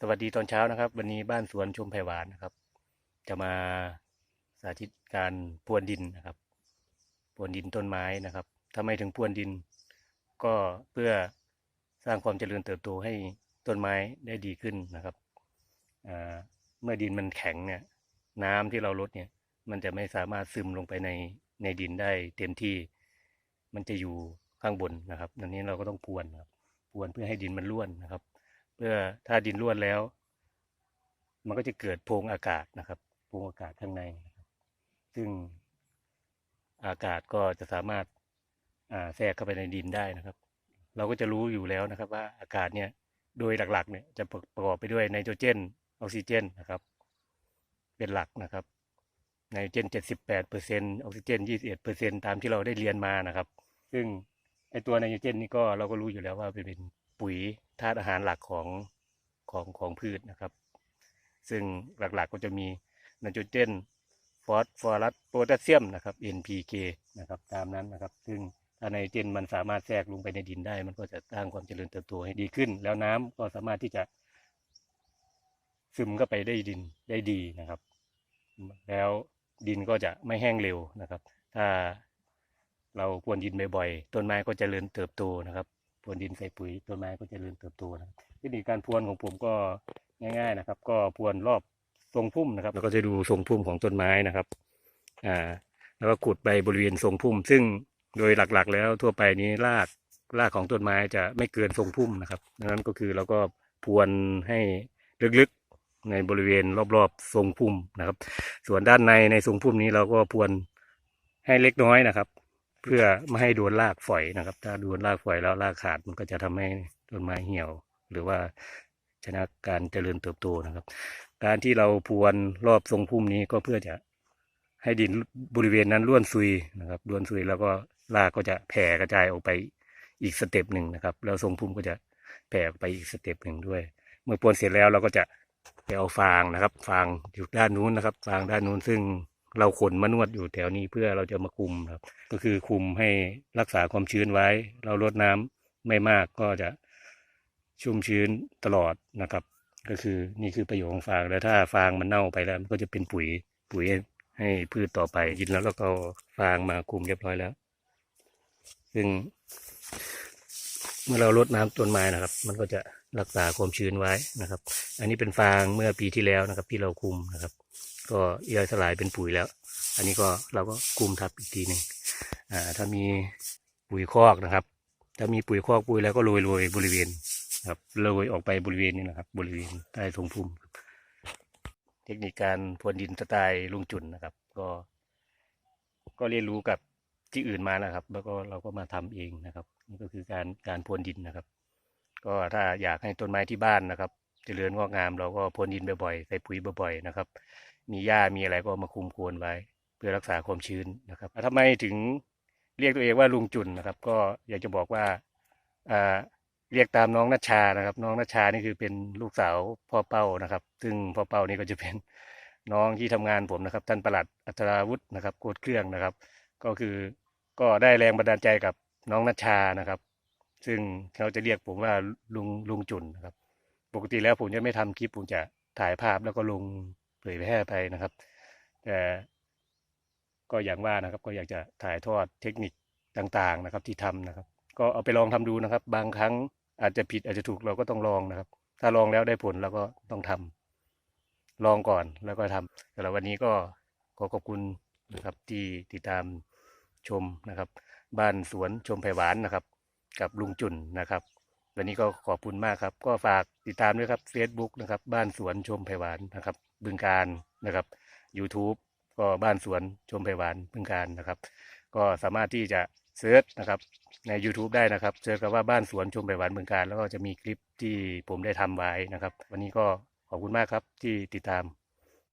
สวัสดีตอนเช้านะครับ วันนี้บ้านสวนชมไผ่หวานนะครับ จะมาสาธิตการพรวนดินนะครับพรวนดินต้นไม้นะครับทำไมถึงพรวนดิน ก็เพื่อสร้างความเจริญเติบโตให้ต้นไม้ได้ดีขึ้นนะครับเมื่อดินมันแข็งเนี่ยน้ำที่เราลดเนี่ย มันจะไม่สามารถซึมลงไปในในดินได้เต็มที่ มันจะอยู่ข้างบนนะครับดังนี้เราก็ต้องพรวนครับพรวนเพื่อให้ดินมันร่วนนะครับ เพื่อถ้าดินร่วนแล้ว มันก็จะเกิดโพรงอากาศนะครับโพรงอากาศข้างในนะครับซึ่งอากาศก็จะสามารถแทรกเข้าไปในดินได้นะครับ เราก็จะรู้อยู่แล้วนะครับ ว่าอากาศเนี่ยโดยหลักๆเนี่ยจะประกอบไปด้วยไนโตรเจนออกซิเจนนะครับ เป็นหลักนะครับไนโตรเจน 78เปอร์เซ็นต์ออกซิเจน 21เปอร์เซ็นตามที่เราได้เรียนมานะครับ ซึ่งไอตัวไนโตรเจนนี่ก็เราก็รู้อยู่แล้วว่าเป็นปุ๋ย ธาตุอาหารหลักของของของพืชนะครับ ซึ่งหลักๆก็จะมีไนโตรเจนฟอสฟอรัสโพแทสเซียมนะครับ NPK นะครับตามนั้นนะครับ ซึ่งถ้าไนโตรเจนมันสามารถแทรกลงไปในดินได้ มันก็จะสร้างความเจริญเติบโตให้ดีขึ้น แล้วน้ำก็สามารถที่จะ ซึมเข้าไปได้ดินได้ดีนะครับ แล้วดินก็จะไม่แห้งเร็วนะครับ ถ้าเราพรวนดินบ่อยๆต้นไม้ก็จเจริญเติบโตนะครับ พรวนดินใส่ปุ๋ยต้นไม้ก็จเจริญเติบโตนะครับเทคนิคการพรวนของผมก็ง่าย ๆนะครับ ก็พรวนรอบทรงพุ่มนะครับ แล้วก็จะดูทรงพุ่มของต้นไม้นะครับอ่าแล้วก็ขุดไปบริเวณทรงพุ่ม ซึ่งโดยหลักๆ แล้วทั่วไปนี้รากรากของต้นไม้จะไม่เกินทรงพุ่มนะครับดังนั้นก็คือเราก็พรวนให้ลึกๆในบริเวณรอบๆทรงพุ่มนะครับ ส่วนด้านในในทรงพุ่มนี้เราก็พรวนให้เล็กน้อยนะครับ เพื่อไม่ให้โดนรากฝอยนะครับ ถ้าโดนรากฝอยแล้วรากขาดมันก็จะทำให้ต้นไม้เหี่ยว หรือว่าชนะการเจริญเติบโตนะครับ การที่เราพรวนรอบทรงพุ่มนี้ก็เพื่อจะให้ดินบริเวณนั้นร่วนซุยนะครับร่วนซุยแล้วก็รากก็จะแผ่กระจายออกไปอีกสเต็ปหนึ่งนะครับ แล้วทรงพุ่มก็จะแผ่ออกไปอีกสเต็ปหนึ่งด้วย เมื่อพรวนเสร็จแล้วเราก็จะไปเอาฟางนะครับ ฟางอยู่ด้านนู้นนะครับ ฟางด้านนู้นซึ่ง เราขนมานวดอยู่แถวนี้เพื่อเราจะมาคุมครับ ก็คือคุมให้รักษาความชื้นไว้ เราลดน้ำไม่มากก็จะชุ่มชื้นตลอดนะครับ ก็คือนี่คือประโยชน์ของฟางแล้วถ้าฟางมันเน่าไปแล้วมันก็จะเป็นปุ๋ยปุ๋ยให้พืชต่อไปกินแล้วเราก็เอาฟางมาคุมเรียบร้อยแล้ว ซึ่ง เมื่อเราลดน้ำต้นไม้นะครับ มันก็จะรักษาความชื้นไว้นะครับ อันนี้เป็นฟางเมื่อปีที่แล้วนะครับ ที่เราคุมนะครับ ก็ย่อยสลายเป็นปุ๋ยแล้ว อันนี้ก็เราก็คุมทับอีกทีหนึ่งอ่าถ้ามีปุ๋ยคอกนะครับ ถ้ามีปุ๋ยคอกปุ๋ยแล้วก็โรยโรยบริเวณครับโรยออกไปบริเวณนี้นะครับ บริเวณใต้ทงพุ่มเทคนิคการพรวนดินสไตล์ลุงจุนนะครับ ก็ ก็เรียนรู้กับที่อื่นมานะครับ แล้วก็เราก็มาทำเองนะครับนี่ก็คือการการพรวนดินนะครับ ก็ถ้าอยากให้ต้นไม้ที่บ้านนะครับ เจริญงอกงาม เราก็พรวนดินบ่อยๆใส่ปุ๋ยบ่อยๆนะครับ มีหญ้ามีอะไรก็มาคุมโคนไว้ เพื่อรักษาความชื้นนะครับแล้วทำไมถึงเรียกตัวเองว่าลุงจุนนะครับ ก็อยากจะบอกว่าเรียกตามน้องนัชชานะครับ น้องนัชชานี่คือเป็นลูกสาวพ่อเป้านะครับ ซึ่งพ่อเป้านี่ก็จะเป็นน้องที่ทำงานผมนะครับ ท่านประหลัดอัศราวุฒินะครับโกดเครื่องนะครับ ก็คือก็ได้แรงบันดาลใจกับน้องนัชชานะครับ ซึ่งเขาจะเรียกผมว่าลุงลุงจุนนะครับ ปกติแล้วผมจะไม่ทำคลิปผมจะถ่ายภาพแล้วก็ลงเผยแพร่ไปนะครับ แต่ก็อย่างว่านะครับ ก็อยากจะถ่ายทอดเทคนิคต่างๆนะครับ ที่ทำนะครับ ก็เอาไปลองทำดูนะครับ บางครั้งอาจจะผิดอาจจะถูกเราก็ต้องลองนะครับ ถ้าลองแล้วได้ผลเราก็ต้องทำลองก่อนแล้วก็ทำสำหรับวันนี้ก็ขอขอบคุณนะครับที่ติดตามชมนะครับ บ้านสวนชมไผ่หวานนะครับ กับลุงจุนนะครับ วันนี้ก็ขอบคุณมากครับ ก็ฝากติดตามด้วยครับ Facebook นะครับ บ้านสวนชมไผ่หวานนะครับ บึงการนะครับ YouTube ก็บ้านสวนชมไผ่หวานบึงการนะครับ ก็สามารถที่จะเซิร์ชนะครับใน YouTube ได้นะครับเจอกับว่าบ้านสวนชมไผ่หวานเมืองการ แล้วก็จะมีคลิปที่ผมได้ทำไว้นะครับ วันนี้ก็ขอบคุณมากครับที่ติดตาม